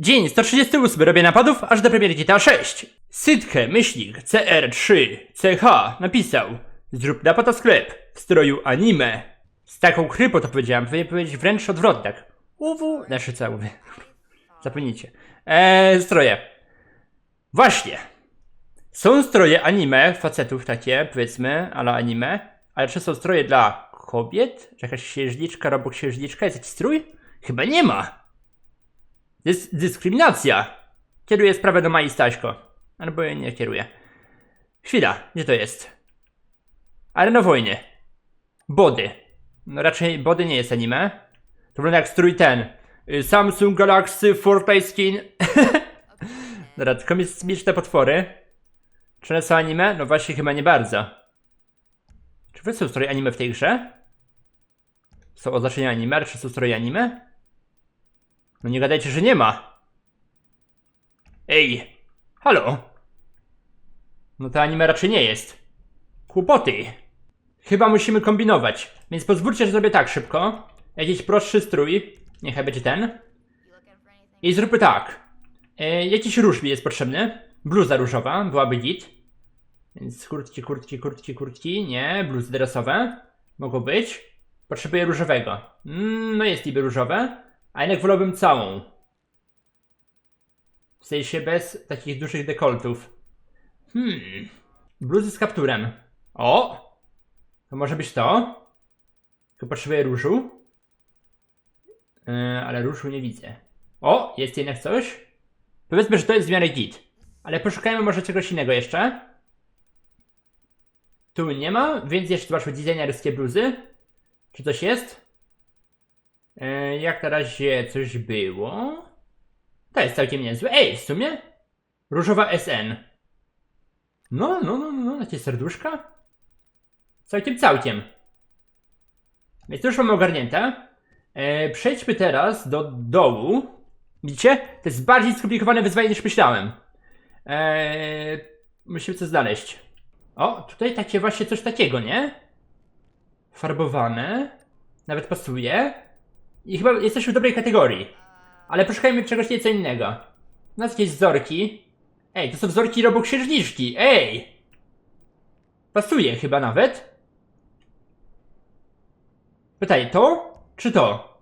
Dzień 138 robię napadów aż do premiery GTA 6. Sytkę, myślnik, CR3, CH napisał Zrób napad na sklep w stroju anime. Z taką krypą to powiedziałem, powinien powiedzieć wręcz odwrotnie tak. UW, znaczy co mówię. Zapomnijcie. Eee, stroje. Właśnie. Są stroje anime, facetów takie, powiedzmy, ale anime, ale czy są stroje dla kobiet? Jakaś księżniczka, robok księżniczka, jest jakiś strój? Chyba nie ma. Dys dyskryminacja. Kieruję sprawę do Mai Staśko. Albo jej nie kieruję. Chwila, gdzie to jest? Arena Wojny. Body. No raczej Body nie jest anime. To wygląda jak strój ten. Y, Samsung Galaxy 4Play Skin. Dobra, tylko mi śmieszne potwory. Czy one są anime? No właśnie chyba nie bardzo. Czy wy są stroje anime w tej grze? Są oznaczenia anime, czy są stroje anime? No nie gadajcie, że nie ma. Ej, halo. No to anime raczej nie jest. Kłopoty. Chyba musimy kombinować, więc pozwólcie, że zrobię tak szybko. Jakiś prostszy strój, niechaj będzie ten. I zróbmy tak. E, jakiś róż mi jest potrzebny. Bluza różowa, byłaby git. Więc kurtki, kurtki, kurtki, kurtki. Nie, bluzy dresowe. Mogą być. Potrzebuję różowego. Mm, no jest niby różowe. A jednak wolałbym całą. W sensie bez takich dużych dekoltów. Hmm. Bluzy z kapturem. O! To może być to. Tylko potrzebuję różu. Yy, ale różu nie widzę. O! Jest jednak coś. Powiedzmy, że to jest w miarę git. Ale poszukajmy może czegoś innego jeszcze. Tu nie ma, więc jeszcze zobaczmy designerskie bluzy. Czy coś jest? E, jak na razie coś było. To jest całkiem niezłe. Ej, w sumie? Różowa SN. No, no, no, no, takie serduszka. Całkiem, całkiem. Więc to już mamy ogarnięte. E, przejdźmy teraz do dołu. Widzicie? To jest bardziej skomplikowane wyzwanie niż myślałem. E, musimy coś znaleźć. O, tutaj takie właśnie coś takiego, nie? Farbowane. Nawet pasuje. I chyba jesteśmy w dobrej kategorii. Ale poszukajmy czegoś nieco innego. U nas jakieś wzorki. Ej, to są wzorki roboksiężniczki. Ej! Pasuje chyba nawet. Pytaj, to? Czy to?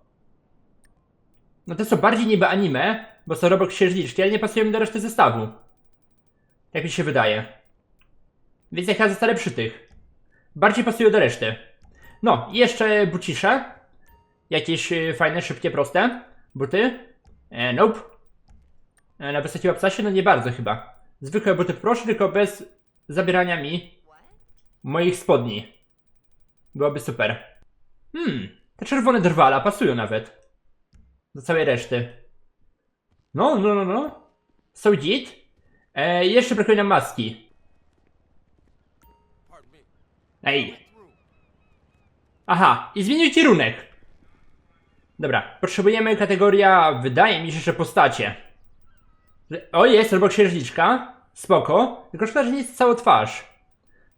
No te są bardziej niby anime, bo są roboksiężniczki, ale nie pasują mi do reszty zestawu. Tak mi się wydaje. Więc jak ja zostanę przy tych. Bardziej pasują do reszty. No, i jeszcze bucisze. Jakieś y, fajne, szybkie, proste buty. E, nope. E, na wysokiej obcasie? No nie bardzo chyba. Zwykłe buty proszę, tylko bez zabierania mi moich spodni. Byłoby super. Hmm, te czerwone drwala pasują nawet. Do całej reszty. No, no, no, no. Są git. E, jeszcze brakuje nam maski. Ej. Aha, i zmienił kierunek. Dobra, potrzebujemy kategoria, wydaje mi się, że postacie. O, jest, albo księżniczka. Spoko. Tylko szkoda, że nie jest cała twarz.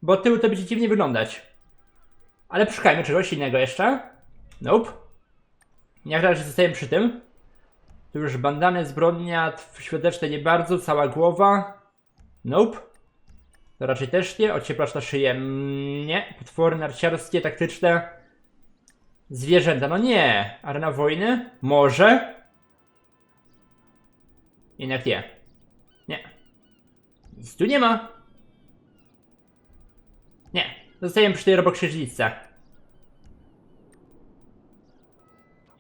Bo od tyłu to będzie dziwnie wyglądać. Ale poszukajmy czegoś innego jeszcze. Nope. Jak razie zostajemy przy tym. Tu już bandany, zbrodnia, świąteczne nie bardzo, cała głowa. Nope. To raczej też nie. Ocieplacz na szyję. Mm, Nie. Potwory narciarskie, taktyczne. Zwierzęta. No nie. Arena wojny? Może. Jednak nie. Nie. Nic tu nie ma. Nie. Zostajemy przy tej robokrzyżnicy.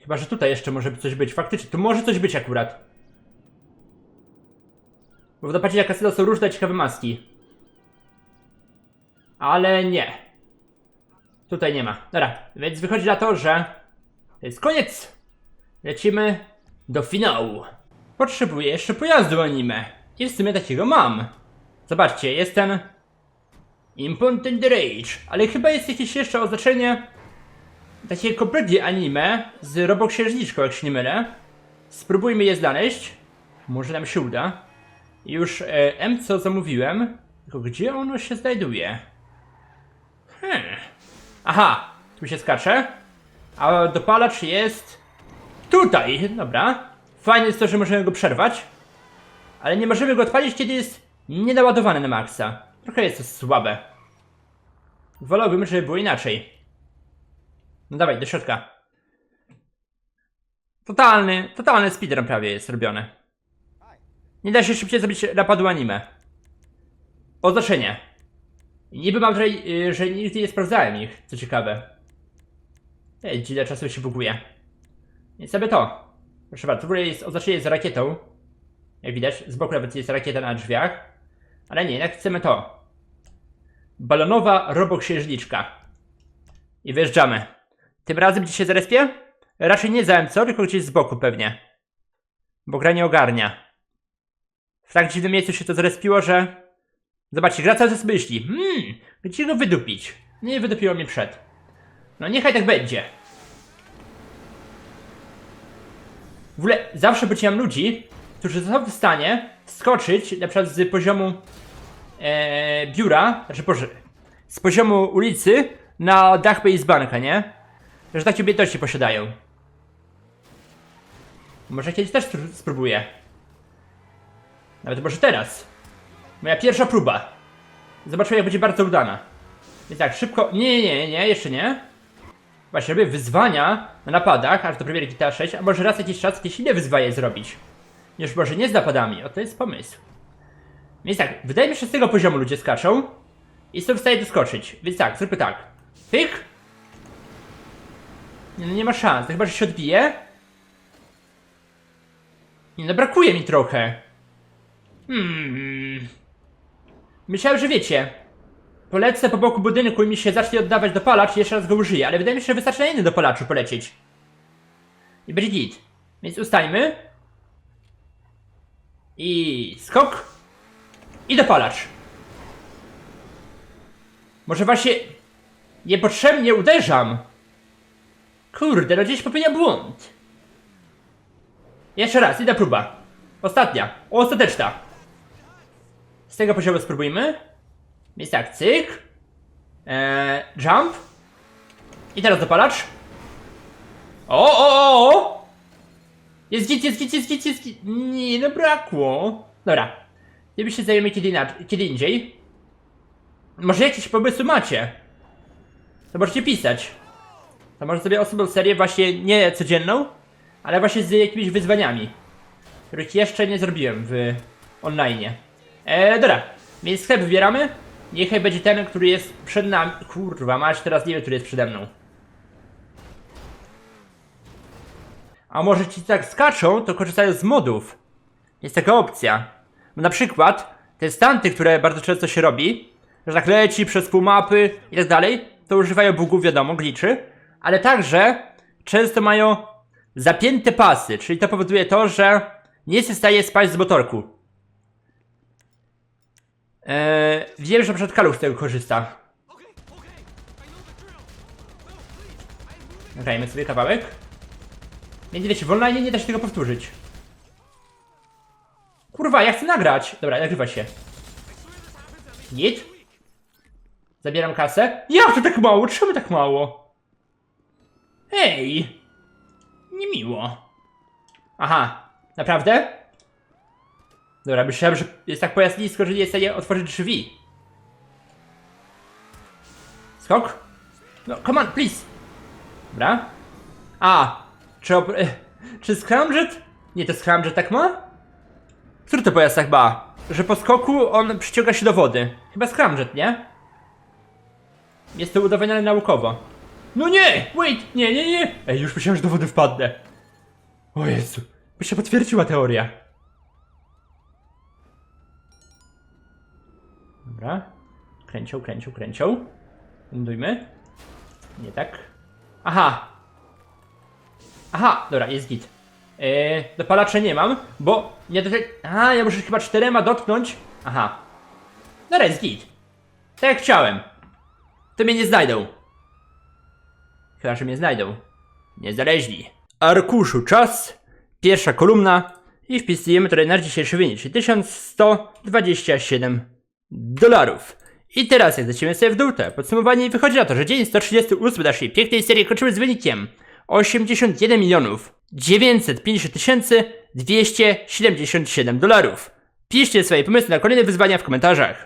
Chyba, że tutaj jeszcze może coś być. Faktycznie, tu może coś być akurat. Bo w napadzie na są różne ciekawe maski. Ale nie. Tutaj nie ma. Dobra, więc wychodzi na to, że to jest koniec. Lecimy do finału. Potrzebuję jeszcze pojazdu anime. I w sumie takiego mam. Zobaczcie, jest ten Impotent Rage, ale chyba jest jakieś jeszcze oznaczenie takie kompletnie anime z roboksiężniczką, jak się nie mylę. Spróbujmy je znaleźć. Może nam się uda. Już e, M co zamówiłem. Tylko gdzie ono się znajduje? Hmm. Aha, tu się skacze. A dopalacz jest tutaj. Dobra. Fajne jest to, że możemy go przerwać, ale nie możemy go odpalić, kiedy jest nienaładowany na maksa. Trochę jest to słabe. Wolałbym, żeby było inaczej. No dawaj, do środka. Totalny, totalny speedrun prawie jest robiony. Nie da się szybciej zrobić napadu anime. Oznaczenie. Niby mam tutaj, y, że nigdy nie sprawdzałem ich, co ciekawe. Ej, ile czasu się buguje. Więc sobie to. Proszę bardzo, w ogóle jest oznaczenie z rakietą. Jak widać, z boku nawet jest rakieta na drzwiach. Ale nie, jak chcemy to. Balonowa roboksiężniczka. I wjeżdżamy. Tym razem gdzie się zarespię? Raczej nie za MC, tylko gdzieś z boku pewnie. Bo gra nie ogarnia. W tak dziwnym miejscu się to zrespiło, że... Zobaczcie, gra cały czas myśli. Hmm, gdzie go wydupić? Nie wydupiło mnie przed. No niechaj tak będzie. W ogóle zawsze podziwiam ludzi, którzy są w stanie skoczyć na przykład z poziomu e, biura, znaczy boże, z poziomu ulicy na dach banka, nie? Że takie umiejętności posiadają. Może kiedyś też spró- spróbuję. Nawet może teraz. Moja pierwsza próba. Zobaczymy jak będzie bardzo udana. Więc tak, szybko. Nie, nie, nie, nie, jeszcze nie. Właśnie robię wyzwania na napadach, aż do premiery GTA 6, a może raz jakiś czas jakieś inne wyzwanie zrobić. Już może nie z napadami, o to jest pomysł. Więc tak, wydaje mi się, że z tego poziomu ludzie skaczą i są w stanie doskoczyć. Więc tak, zróbmy tak. Pyk. Nie, no nie ma szans, to chyba, że się odbije. Nie, no brakuje mi trochę. Hmm. Myślałem, że wiecie. Polecę po boku budynku i mi się zacznie oddawać dopalacz i jeszcze raz go użyję, ale wydaje mi się, że wystarczy na inny dopalaczu polecieć. I będzie git. Więc ustajmy. I skok. I dopalacz. Może właśnie niepotrzebnie uderzam. Kurde, no gdzieś popełnia błąd. Jeszcze raz, jedna próba. Ostatnia, ostateczna. Z tego poziomu spróbujmy. Więc tak, cyk. Eee, jump. I teraz dopalacz. O, o, o, o! Jest git, jest git, jest git, jest git. Nie, no brakło. Dobra. Tym się zajmiemy kiedy, kiedy indziej. Może jakieś pomysły macie? To możecie pisać. To może sobie osobną serię właśnie nie codzienną, ale właśnie z jakimiś wyzwaniami. Których jeszcze nie zrobiłem w online. Eee, dobra. Więc sklep wybieramy. Niechaj będzie ten, który jest przed nami. Kurwa, masz teraz nie wiem, który jest przede mną. A może ci tak skaczą, to korzystają z modów. Jest taka opcja. Bo na przykład te stanty, które bardzo często się robi, że tak leci przez pół mapy i tak dalej, to używają bugów, wiadomo, glitchy, ale także często mają zapięte pasy, czyli to powoduje to, że nie jest w stanie spać z motorku. Eee, wiem, że przykład Kaluch z tego korzysta. Nagrajmy sobie kawałek. Więc wiecie, w online nie da się tego powtórzyć. Kurwa, ja chcę nagrać. Dobra, nagrywa się. Git. Zabieram kasę. Jak to tak mało? Czemu tak mało? Ej. Niemiło. Aha. Naprawdę? Dobra, myślałem, że jest tak pojazd nisko, że nie jest w stanie otworzyć drzwi. Skok? No, come on, please. Dobra. A, czy, op- e, czy Scramjet? Nie, to Scramjet tak ma? Który to pojazd tak ma? Że po skoku on przyciąga się do wody. Chyba Scramjet, nie? Jest to udowodnione naukowo. No nie! Wait! Nie, nie, nie! Ej, już myślałem, że do wody wpadnę. O Jezu. By się potwierdziła teoria. Dobra. Kręcią, kręcią, kręcią. Lądujmy. Nie tak. Aha! Aha, dobra, jest git. Yy, dopalacze nie mam, bo nie dotyk... A, ja muszę chyba czterema dotknąć. Aha. Dobra, jest git. Tak jak chciałem. To mnie nie znajdą. Chyba, że mnie znajdą. Niezależni. Arkuszu czas. Pierwsza kolumna. I wpisujemy tutaj nasz dzisiejszy wynik, czyli 1127 dolarów. I teraz jak lecimy sobie w dół, to podsumowanie wychodzi na to, że dzień 138 naszej pięknej serii kończymy z wynikiem 81 milionów 950 tysięcy 277 dolarów. Piszcie swoje pomysły na kolejne wyzwania w komentarzach.